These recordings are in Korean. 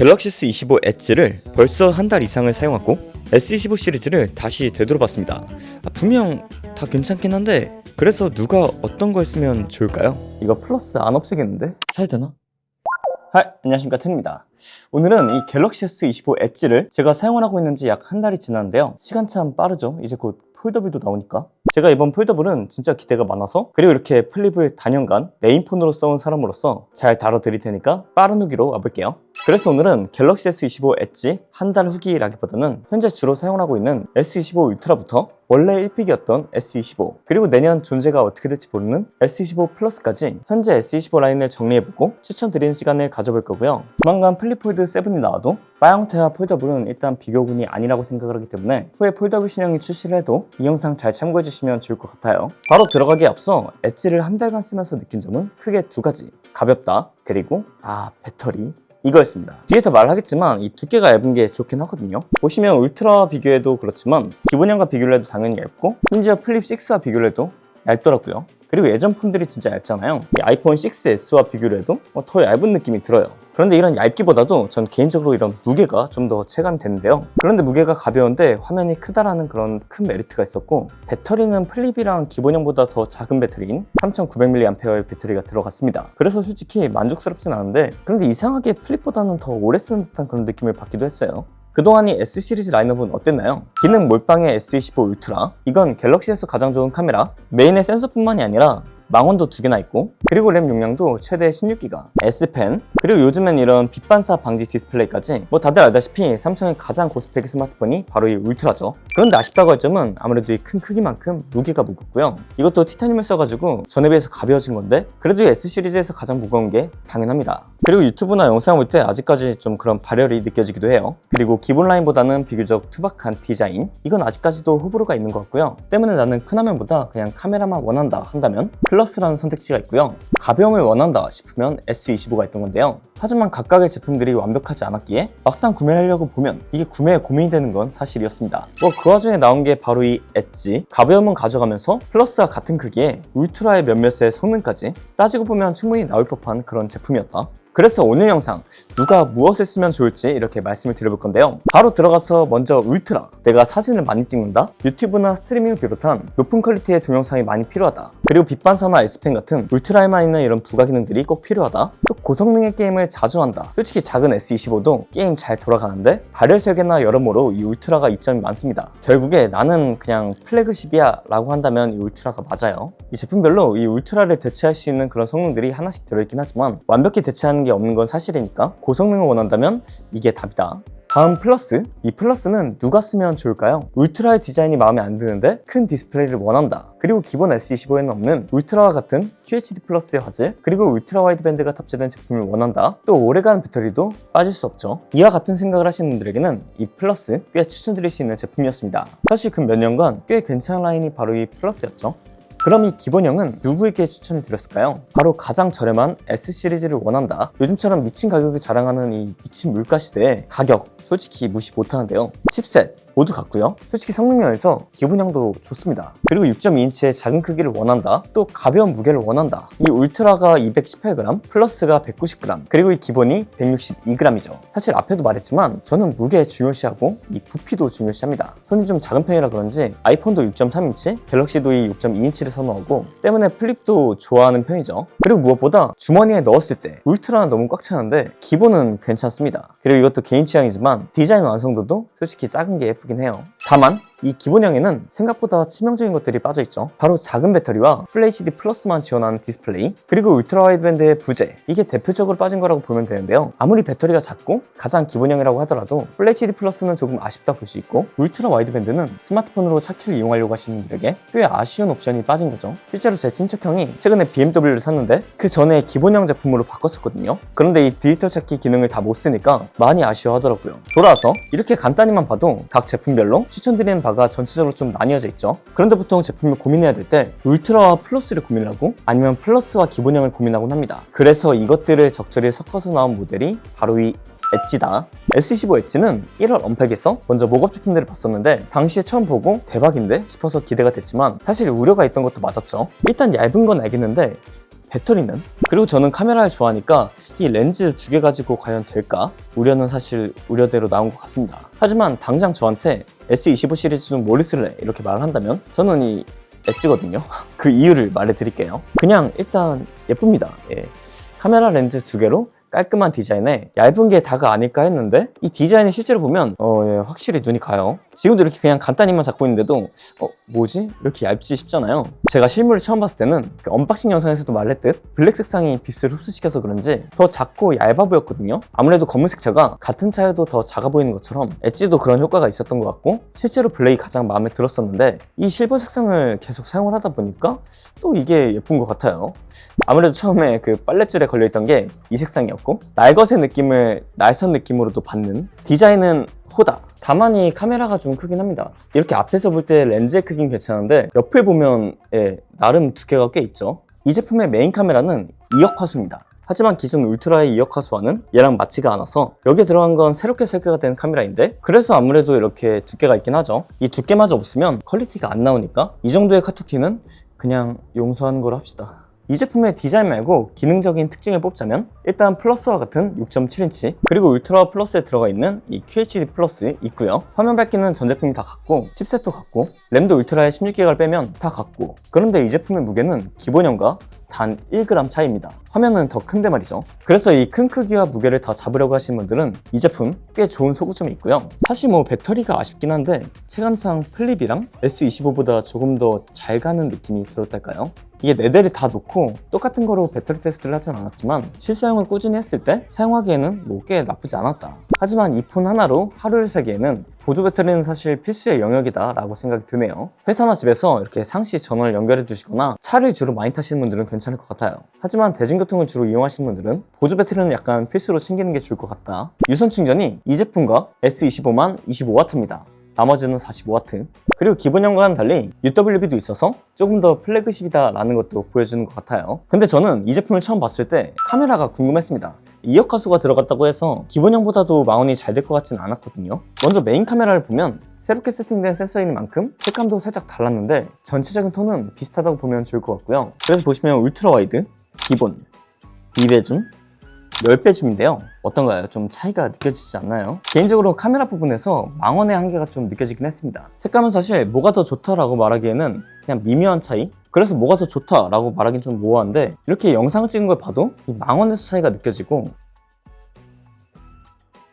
갤럭시 S25 엣지를 벌써 한 달 이상을 사용하고 S25 시리즈를 다시 되돌아봤습니다. 아, 분명 다 괜찮긴 한데 그래서 누가 어떤 걸 쓰면 좋을까요? 이거 플러스 안 없애겠는데? 사야 되나? 하이 안녕하십니까 텐입니다 오늘은 이 갤럭시 S25 엣지를 제가 사용을 하고 있는지 약 한 달이 지났는데요 시간 참 빠르죠 이제 곧 폴더블도 나오니까 제가 이번 폴더블은 진짜 기대가 많아서 그리고 이렇게 플립을 단연간 메인폰으로 써온 사람으로서 잘 다뤄드릴 테니까 빠른 후기로 와볼게요 그래서 오늘은 갤럭시 S25 엣지 한 달 후기라기보다는 현재 주로 사용하고 있는 S25 울트라부터 원래 1픽이었던 S25 그리고 내년 존재가 어떻게 될지 모르는 S25 플러스까지 현재 S25 라인을 정리해보고 추천드리는 시간을 가져볼 거고요. 조만간 플립폴드 7이 나와도 바 형태와 폴더블은 일단 비교군이 아니라고 생각을 하기 때문에 후에 폴더블 신형이 출시를 해도 이 영상 잘 참고해주시면 좋을 것 같아요. 바로 들어가기에 앞서 엣지를 한 달간 쓰면서 느낀 점은 크게 두 가지. 가볍다 그리고 아 배터리 이거였습니다. 뒤에 더 말하겠지만 이 두께가 얇은 게 좋긴 하거든요. 보시면 울트라 비교해도 그렇지만 기본형과 비교를 해도 당연히 얇고 심지어 플립 6와 비교를 해도 얇더라고요. 그리고 예전 폰들이 진짜 얇잖아요. 이 아이폰 6S와 비교를 해도 뭐더 얇은 느낌이 들어요. 그런데 이런 얇기보다도 전 개인적으로 이런 무게가 좀 더 체감이 되는데요. 그런데 무게가 가벼운데 화면이 크다라는 그런 큰 메리트가 있었고 배터리는 플립이랑 기본형보다 더 작은 배터리인 3900mAh의 배터리가 들어갔습니다. 그래서 솔직히 만족스럽진 않은데 그런데 이상하게 플립보다는 더 오래 쓰는 듯한 그런 느낌을 받기도 했어요. 그동안이 S 시리즈 라인업은 어땠나요? 기능 몰빵의 S25 울트라 이건 갤럭시에서 가장 좋은 카메라 메인의 센서뿐만이 아니라 망원도 두 개나 있고 그리고 램 용량도 최대 16기가 S펜 그리고 요즘엔 이런 빛 반사 방지 디스플레이까지 뭐 다들 알다시피 삼성의 가장 고스펙의 스마트폰이 바로 이 울트라죠 그런데 아쉽다고 할 점은 아무래도 이 큰 크기만큼 무게가 무겁고요 이것도 티타늄을 써가지고 전에 비해서 가벼워진 건데 그래도 이 S 시리즈에서 가장 무거운 게 당연합니다 그리고 유튜브나 영상 볼 때 아직까지 좀 그런 발열이 느껴지기도 해요 그리고 기본 라인보다는 비교적 투박한 디자인 이건 아직까지도 호불호가 있는 것 같고요 때문에 나는 큰 화면보다 그냥 카메라만 원한다 한다면 플러스라는 선택지가 있고요. 가벼움을 원한다 싶으면 S25가 있던 건데요. 하지만 각각의 제품들이 완벽하지 않았기에 막상 구매를 하려고 보면 이게 구매에 고민이 되는 건 사실이었습니다. 뭐 그 와중에 나온 게 바로 이 엣지. 가벼움은 가져가면서 플러스와 같은 크기에 울트라의 몇몇의 성능까지 따지고 보면 충분히 나올 법한 그런 제품이었다. 그래서 오늘 영상 누가 무엇을 쓰면 좋을지 이렇게 말씀을 드려볼 건데요. 바로 들어가서 먼저 울트라. 내가 사진을 많이 찍는다? 유튜브나 스트리밍을 비롯한 높은 퀄리티의 동영상이 많이 필요하다. 그리고 빛반사나 S펜 같은 울트라에만 있는 이런 부가 기능들이 꼭 필요하다. 또 고성능의 게임을 자주 한다. 솔직히 작은 S25도 게임 잘 돌아가는데 발열 설계나 여러모로 이 울트라가 이점이 많습니다. 결국에 나는 그냥 플래그십이야 라고 한다면 이 울트라가 맞아요. 이 제품별로 이 울트라를 대체할 수 있는 그런 성능들이 하나씩 들어있긴 하지만 완벽히 대체하는 게 없는 건 사실이니까 고성능을 원한다면 이게 답이다. 다음 플러스. 이 플러스는 누가 쓰면 좋을까요? 울트라의 디자인이 마음에 안 드는데 큰 디스플레이를 원한다. 그리고 기본 S25에는 없는 울트라와 같은 QHD 플러스의 화질, 그리고 울트라 와이드밴드가 탑재된 제품을 원한다. 또 오래가는 배터리도 빠질 수 없죠. 이와 같은 생각을 하시는 분들에게는 이 플러스 꽤 추천드릴 수 있는 제품이었습니다. 사실 그 몇 년간 꽤 괜찮은 라인이 바로 이 플러스였죠. 그럼 이 기본형은 누구에게 추천을 드렸을까요? 바로 가장 저렴한 S 시리즈를 원한다. 요즘처럼 미친 가격을 자랑하는 이 미친 물가 시대에 가격 솔직히 무시 못하는데요. 칩셋 모두 같고요. 솔직히 성능 면에서 기본형도 좋습니다. 그리고 6.2인치의 작은 크기를 원한다. 또 가벼운 무게를 원한다. 이 울트라가 218g, 플러스가 190g, 그리고 이 기본이 162g이죠. 사실 앞에도 말했지만 저는 무게 중요시하고 이 부피도 중요시합니다. 손이 좀 작은 편이라 그런지 아이폰도 6.3인치, 갤럭시도 이 6.2인치를 선호하고 때문에 플립도 좋아하는 편이죠. 그리고 무엇보다 주머니에 넣었을 때 울트라는 너무 꽉 차는데 기본은 괜찮습니다. 그리고 이것도 개인 취향이지만 디자인 완성도도 솔직히 작은 게 예쁘긴 해요. 다만 이 기본형에는 생각보다 치명적인 것들이 빠져있죠. 바로 작은 배터리와 FHD 플러스만 지원하는 디스플레이, 그리고 울트라 와이드밴드의 부재. 이게 대표적으로 빠진 거라고 보면 되는데요. 아무리 배터리가 작고 가장 기본형이라고 하더라도 FHD 플러스는 조금 아쉽다 볼 수 있고, 울트라 와이드밴드는 스마트폰으로 차키를 이용하려고 하시는 분들에게 꽤 아쉬운 옵션이 빠진 거죠. 실제로 제 친척형이 최근에 BMW를 샀는데 그 전에 기본형 제품으로 바꿨었거든요. 그런데 이 디지털 찾기 기능을 다 못 쓰니까 많이 아쉬워하더라고요. 돌아와서 이렇게 간단히만 봐도 각 제품별로 추천드리는 바가 전체적으로 좀 나뉘어져 있죠. 그런데 보통 제품을 고민해야 될 때 울트라와 플러스를 고민하고 아니면 플러스와 기본형을 고민하곤 합니다. 그래서 이것들을 적절히 섞어서 나온 모델이 바로 이 엣지다. S25 엣지는 1월 언팩에서 먼저 목업 제품들을 봤었는데 당시에 처음 보고 대박인데 싶어서 기대가 됐지만 사실 우려가 있던 것도 맞았죠. 일단 얇은 건 알겠는데 배터리는? 그리고 저는 카메라를 좋아하니까 이 렌즈 두 개 가지고 과연 될까? 우려는 사실 우려대로 나온 것 같습니다. 하지만 당장 저한테 S25 시리즈 중 뭘 쓸래? 이렇게 말을 한다면 저는 이 엣지거든요. 그 이유를 말해드릴게요. 그냥 일단 예쁩니다. 예. 카메라 렌즈 두 개로 깔끔한 디자인에 얇은 게 다가 아닐까 했는데 이 디자인을 실제로 보면 어, 예, 확실히 눈이 가요. 지금도 이렇게 그냥 간단히만 잡고 있는데도 어 뭐지 이렇게 얇지 싶잖아요. 제가 실물을 처음 봤을 때는 그 언박싱 영상에서도 말했듯 블랙 색상이 빕스를 흡수시켜서 그런지 더 작고 얇아 보였거든요. 아무래도 검은색 차가 같은 차여도 더 작아 보이는 것처럼 엣지도 그런 효과가 있었던 것 같고 실제로 블랙이 가장 마음에 들었었는데 이 실버 색상을 계속 사용을 하다 보니까 또 이게 예쁜 것 같아요. 아무래도 처음에 그 빨랫줄에 걸려있던 게 이 색상이었고 날것의 느낌을 날선 느낌으로도 받는 디자인은 호다 다만 이 카메라가 좀 크긴 합니다. 이렇게 앞에서 볼 때 렌즈의 크기는 괜찮은데 옆을 보면 예, 나름 두께가 꽤 있죠. 이 제품의 메인 카메라는 2억 화소입니다. 하지만 기존 울트라의 2억 화소와는 얘랑 맞지가 않아서 여기에 들어간 건 새롭게 설계가 된 카메라인데 그래서 아무래도 이렇게 두께가 있긴 하죠. 이 두께마저 없으면 퀄리티가 안 나오니까 이 정도의 카투키는 그냥 용서하는 걸로 합시다 이 제품의 디자인 말고 기능적인 특징을 뽑자면 일단 플러스와 같은 6.7인치 그리고 울트라 플러스에 들어가 있는 이 QHD 플러스 있고요 화면 밝기는 전 제품이 다 같고 칩셋도 같고 램도 울트라의 16기가를 빼면 다 같고 그런데 이 제품의 무게는 기본형과 단 1g 차이입니다. 화면은 더 큰데 말이죠. 그래서 이 큰 크기와 무게를 다 잡으려고 하시는 분들은 이 제품 꽤 좋은 소구점이 있고요. 사실 뭐 배터리가 아쉽긴 한데 체감상 플립이랑 S25보다 조금 더 잘 가는 느낌이 들었달까요? 이게 네 대를 다 놓고 똑같은 거로 배터리 테스트를 하진 않았지만 실사용을 꾸준히 했을 때 사용하기에는 뭐 꽤 나쁘지 않았다. 하지만 이 폰 하나로 하루를 새기에는 보조 배터리는 사실 필수의 영역이다 라고 생각이 드네요. 회사나 집에서 이렇게 상시 전원을 연결해 두시거나 차를 주로 많이 타시는 분들은 괜찮을 것 같아요. 하지만 대중교통을 주로 이용하시는 분들은 보조 배터리는 약간 필수로 챙기는 게 좋을 것 같다. 유선 충전이 이 제품과 S25만 25W입니다. 나머지는 45W. 그리고 기본형과는 달리 UWB도 있어서 조금 더 플래그십이다 라는 것도 보여주는 것 같아요. 근데 저는 이 제품을 처음 봤을 때 카메라가 궁금했습니다. 2억 화소가 들어갔다고 해서 기본형보다도 마운이 잘 될 것 같지는 않았거든요. 먼저 메인 카메라를 보면 새롭게 세팅된 센서인 만큼 색감도 살짝 달랐는데 전체적인 톤은 비슷하다고 보면 좋을 것 같고요. 그래서 보시면 울트라 와이드, 기본, 2배 줌, 10배 줌인데요. 어떤가요? 좀 차이가 느껴지지 않나요? 개인적으로 카메라 부분에서 망원의 한계가 좀 느껴지긴 했습니다. 색감은 사실 뭐가 더 좋다라고 말하기에는 그냥 미묘한 차이? 그래서 뭐가 더 좋다라고 말하기는 좀 모호한데 이렇게 영상을 찍은 걸 봐도 이 망원에서 차이가 느껴지고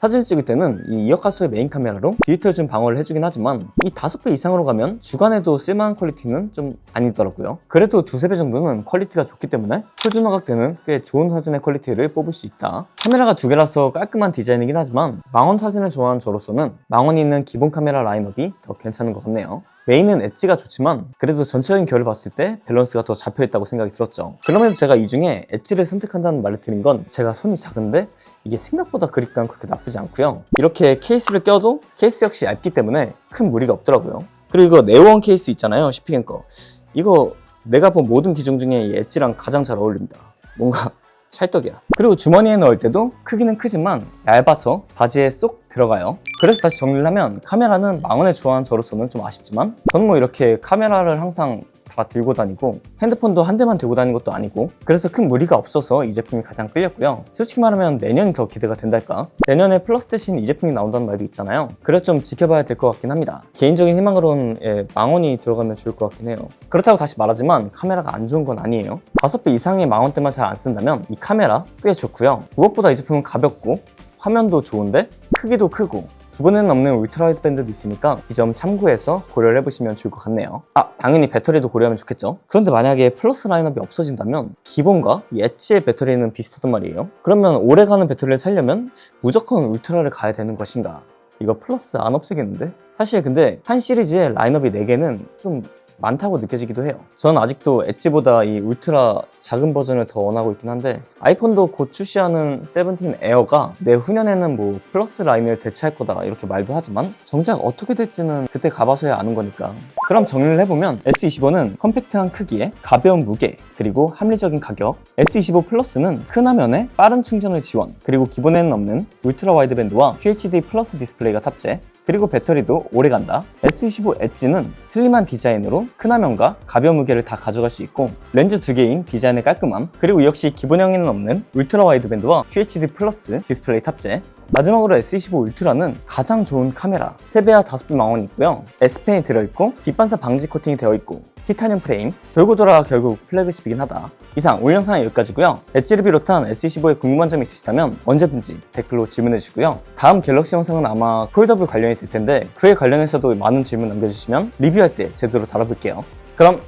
사진을 찍을 때는 이 2억 화소의 메인 카메라로 디지털 줌 방어를 해주긴 하지만 이 5배 이상으로 가면 주간에도 쓸만한 퀄리티는 좀 아니더라고요. 그래도 두세 배 정도는 퀄리티가 좋기 때문에 표준화각 때는 꽤 좋은 사진의 퀄리티를 뽑을 수 있다. 카메라가 두 개라서 깔끔한 디자인이긴 하지만 망원 사진을 좋아하는 저로서는 망원이 있는 기본 카메라 라인업이 더 괜찮은 것 같네요. 메인은 엣지가 좋지만 그래도 전체적인 결을 봤을 때 밸런스가 더 잡혀있다고 생각이 들었죠. 그럼에도 제가 이 중에 엣지를 선택한다는 말을 드린 건 제가 손이 작은데 이게 생각보다 그립감 그렇게 나쁘지 않고요. 이렇게 케이스를 껴도 케이스 역시 얇기 때문에 큰 무리가 없더라고요. 그리고 이거 네오원 케이스 있잖아요 슈피겐 거 이거 내가 본 모든 기종 중에 이 엣지랑 가장 잘 어울립니다. 뭔가 찰떡이야. 그리고 주머니에 넣을 때도 크기는 크지만 얇아서 바지에 쏙 들어가요. 그래서 다시 정리를 하면 카메라는 망원을 좋아하는 저로서는 좀 아쉽지만 저는 뭐 이렇게 카메라를 항상 다 들고 다니고 핸드폰도 한 대만 들고 다니는 것도 아니고 그래서 큰 무리가 없어서 이 제품이 가장 끌렸고요. 솔직히 말하면 내년이 더 기대가 된달까? 내년에 플러스 대신 이 제품이 나온다는 말도 있잖아요. 그래서 좀 지켜봐야 될 것 같긴 합니다. 개인적인 희망으로는 예, 망원이 들어가면 좋을 것 같긴 해요. 그렇다고 다시 말하지만 카메라가 안 좋은 건 아니에요. 5배 이상의 망원대만 잘 안 쓴다면 이 카메라 꽤 좋고요. 무엇보다 이 제품은 가볍고 화면도 좋은데 크기도 크고 두번에는 없는 울트라와이드 밴드도 있으니까 이 점 참고해서 고려를 해보시면 좋을 것 같네요. 아, 당연히 배터리도 고려하면 좋겠죠. 그런데 만약에 플러스 라인업이 없어진다면 기본과 이 엣지의 배터리는 비슷하단 말이에요. 그러면 오래가는 배터리를 살려면 무조건 울트라를 가야 되는 것인가? 이거 플러스 안 없애겠는데? 사실 근데 한 시리즈에 라인업이 4개는 좀 많다고 느껴지기도 해요. 저는 아직도 엣지보다 이 울트라 작은 버전을 더 원하고 있긴 한데 아이폰도 곧 출시하는 17 에어가 내후년에는 뭐 플러스 라인을 대체할 거다 이렇게 말도 하지만 정작 어떻게 될지는 그때 가봐서야 아는 거니까 그럼 정리를 해보면 S25는 컴팩트한 크기에 가벼운 무게 그리고 합리적인 가격 S25 플러스는 큰 화면에 빠른 충전을 지원 그리고 기본에는 없는 울트라 와이드밴드와 QHD 플러스 디스플레이가 탑재 그리고 배터리도 오래 간다. S25 엣지는 슬림한 디자인으로 큰 화면과 가벼운 무게를 다 가져갈 수 있고 렌즈 두 개인 디자인의 깔끔함 그리고 역시 기본형에는 없는 울트라 와이드밴드와 QHD 플러스 디스플레이 탑재 마지막으로 S25 울트라는 가장 좋은 카메라 3배와 5배 망원이 있고요. S펜이 들어있고 빛반사 방지 코팅이 되어 있고 티타늄 프레임 돌고 돌아 결국 플래그십이긴 하다. 이상 오늘 영상은 여기까지고요. 엣지를 비롯한 S25에 궁금한 점이 있으시다면 언제든지 댓글로 질문해 주시고요. 다음 갤럭시 영상은 아마 폴더블 관련이 될 텐데 그에 관련해서도 많은 질문 남겨주시면 리뷰할 때 제대로 다뤄볼게요. 그럼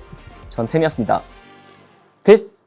전 텐이었습니다. 피스!